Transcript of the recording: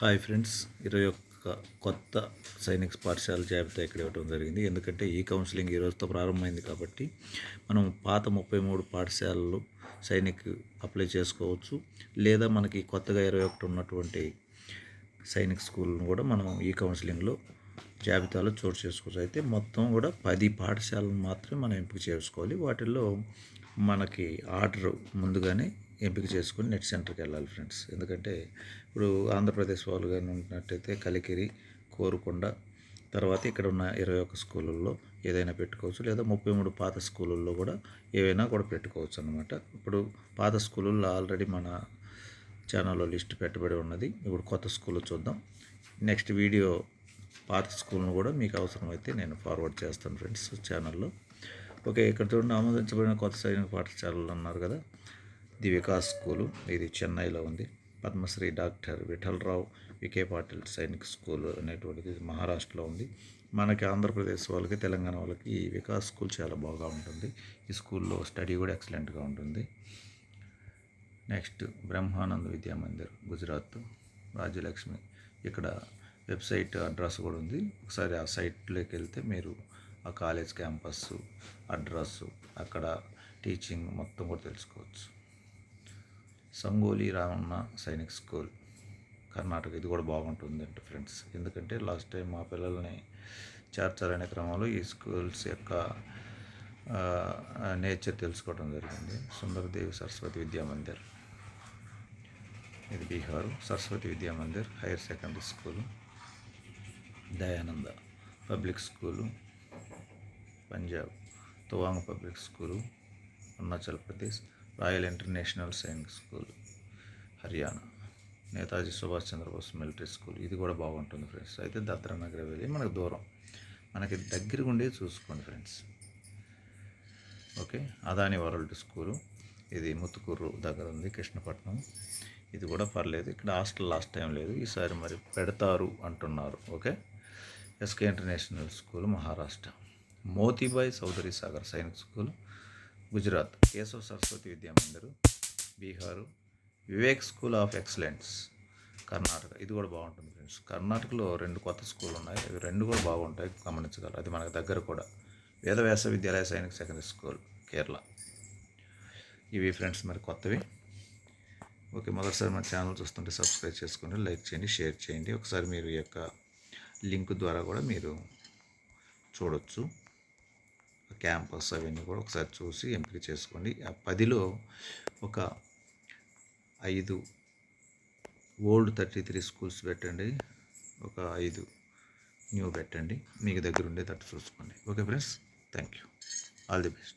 Hi friends ఇరవై ఒక్క కొత్త సైనిక్ పాఠశాల జాబితా ఇక్కడ ఇవ్వడం జరిగింది. ఎందుకంటే ఈ కౌన్సిలింగ్ ఈ రోజుతో ప్రారంభమైంది కాబట్టి మనం పాత ముప్పై మూడు పాఠశాలలు సైనిక్ అప్లై చేసుకోవచ్చు. లేదా మనకి కొత్తగా ఇరవై ఒకటి ఉన్నటువంటి సైనిక్ స్కూల్ను కూడా మనం ఈ కౌన్సిలింగ్లో జాబితాలో చోటు చేసుకోవచ్చు. అయితే మొత్తం కూడా పది పాఠశాలను మాత్రమే మనం ఎంపిక చేసుకోవాలి. వాటిల్లో మనకి ఆర్డర్ ముందుగానే ఎంపిక చేసుకుని నెట్ సెంటర్కి వెళ్ళాలి ఫ్రెండ్స్. ఎందుకంటే ఇప్పుడు ఆంధ్రప్రదేశ్ వాళ్ళు కానీ ఉంటున్నట్టయితే కలికిరి కోరుకొండ తర్వాత ఇక్కడ ఉన్న ఇరవై ఒక్క స్కూళ్ళల్లో ఏదైనా పెట్టుకోవచ్చు. లేదా ముప్పై మూడు పాత స్కూళ్ళల్లో కూడా ఏవైనా కూడా పెట్టుకోవచ్చు అనమాట ఇప్పుడు పాత స్కూళ్ళల్లో ఆల్రెడీ మన ఛానల్లో లిస్ట్ పెట్టబడి ఉన్నది. ఇప్పుడు కొత్త స్కూల్ చూద్దాం. నెక్స్ట్ వీడియో పాత స్కూల్ను కూడా మీకు అవసరమైతే నేను ఫార్వర్డ్ చేస్తాను ఫ్రెండ్స్ ఛానల్లో. ఓకే ఇక్కడ చూడండి ఆమోదించబడిన కొత్త సైనిక పాఠశాలలు అన్నారు కదా. The Vikas school. ఇది చెన్నైలో ఉంది. Padmashri doctor Vithalrao VK Patil Sainik school అనేటువంటిది మహారాష్ట్రలో ఉంది. మనకి ఆంధ్రప్రదేశ్ వాళ్ళకి తెలంగాణ వాళ్ళకి ఈ వికాస్ స్కూల్ చాలా బాగా ఉంటుంది. ఈ స్కూల్లో స్టడీ కూడా ఎక్సలెంట్గా ఉంటుంది. నెక్స్ట్ బ్రహ్మానంద్ విద్యా మందిర్ గుజరాత్ రాజ్యలక్ష్మి ఇక్కడ వెబ్సైట్ అడ్రస్ కూడా ఉంది. ఒకసారి ఆ సైట్లోకి వెళ్తే మీరు ఆ కాలేజ్ క్యాంపస్ అడ్రస్ అక్కడ టీచింగ్ మొత్తం కూడా తెలుసుకోవచ్చు. సంగోలి రామన్న సైనిక్ స్కూల్ కర్ణాటక. ఇది కూడా బాగుంటుంది అంటే ఫ్రెండ్స్. ఎందుకంటే లాస్ట్ టైం మా పిల్లల్ని చేర్చాలనే క్రమంలో ఈ స్కూల్స్ యొక్క నేచర్ తెలుసుకోవడం జరిగింది. సుందరదేవి సరస్వతి విద్యా మందిర్. ఇది Bihar. Saraswati Vidya Mandir higher secondary school Dayananda public school Punjab Tawang public school Arunachal Pradesh royal international science school Haryana. Netaji Subhash Chandrabose military school. ఇది కూడా బాగుంటుంది ఫ్రెండ్స్. అయితే దత్రా నగర్ వెళ్ళి మనకు దూరం. మనకి దగ్గరగా చూసుకోండి friends. Okay Adani world school. ఇది ముత్తుకూరు దగ్గర ఉంది కృష్ణపట్నం. ఇది కూడా పర్లేదు. ఇక్కడ హాస్టల్ లాస్ట్ టైం లేదు. ఈసారి మరి పెడతారు అంటున్నారు. Okay SK international school Maharashtra. Motibhai Chaudhary Sagar Sainik school. Gujarat Keshava Saraswati Vidya Mandir Bihar Vivek school of excellence Karnataka. ఇది కూడా బాగుంటుంది ఫ్రెండ్స్. కర్ణాటకలో రెండు కొత్త స్కూల్ ఉన్నాయి. అవి రెండు కూడా బాగుంటాయి గమనించగలరు. అది మనకు దగ్గర కూడా. Vedavyasa Vidyalaya Sainik secondary school Kerala. ఇవి ఫ్రెండ్స్ మరి కొత్తవి. ఓకే మొదటిసారి మన ఛానల్ చూస్తుంటే సబ్స్క్రైబ్ చేసుకోండి లైక్ చేయండి షేర్ చేయండి. ఒకసారి మీరు ఈ యొక్క లింక్ ద్వారా కూడా మీరు చూడొచ్చు. క్యాంపస్ అవన్నీ కూడా ఒకసారి చూసి ఎంపిక చేసుకోండి. ఆ పదిలో ఒక ఐదు ఓల్డ్ థర్టీ త్రీ స్కూల్స్ పెట్టండి. ఒక ఐదు న్యూ పెట్టండి. మీకు దగ్గర ఉండే తట్టు చూసుకోండి. Okay friends thank you all the best.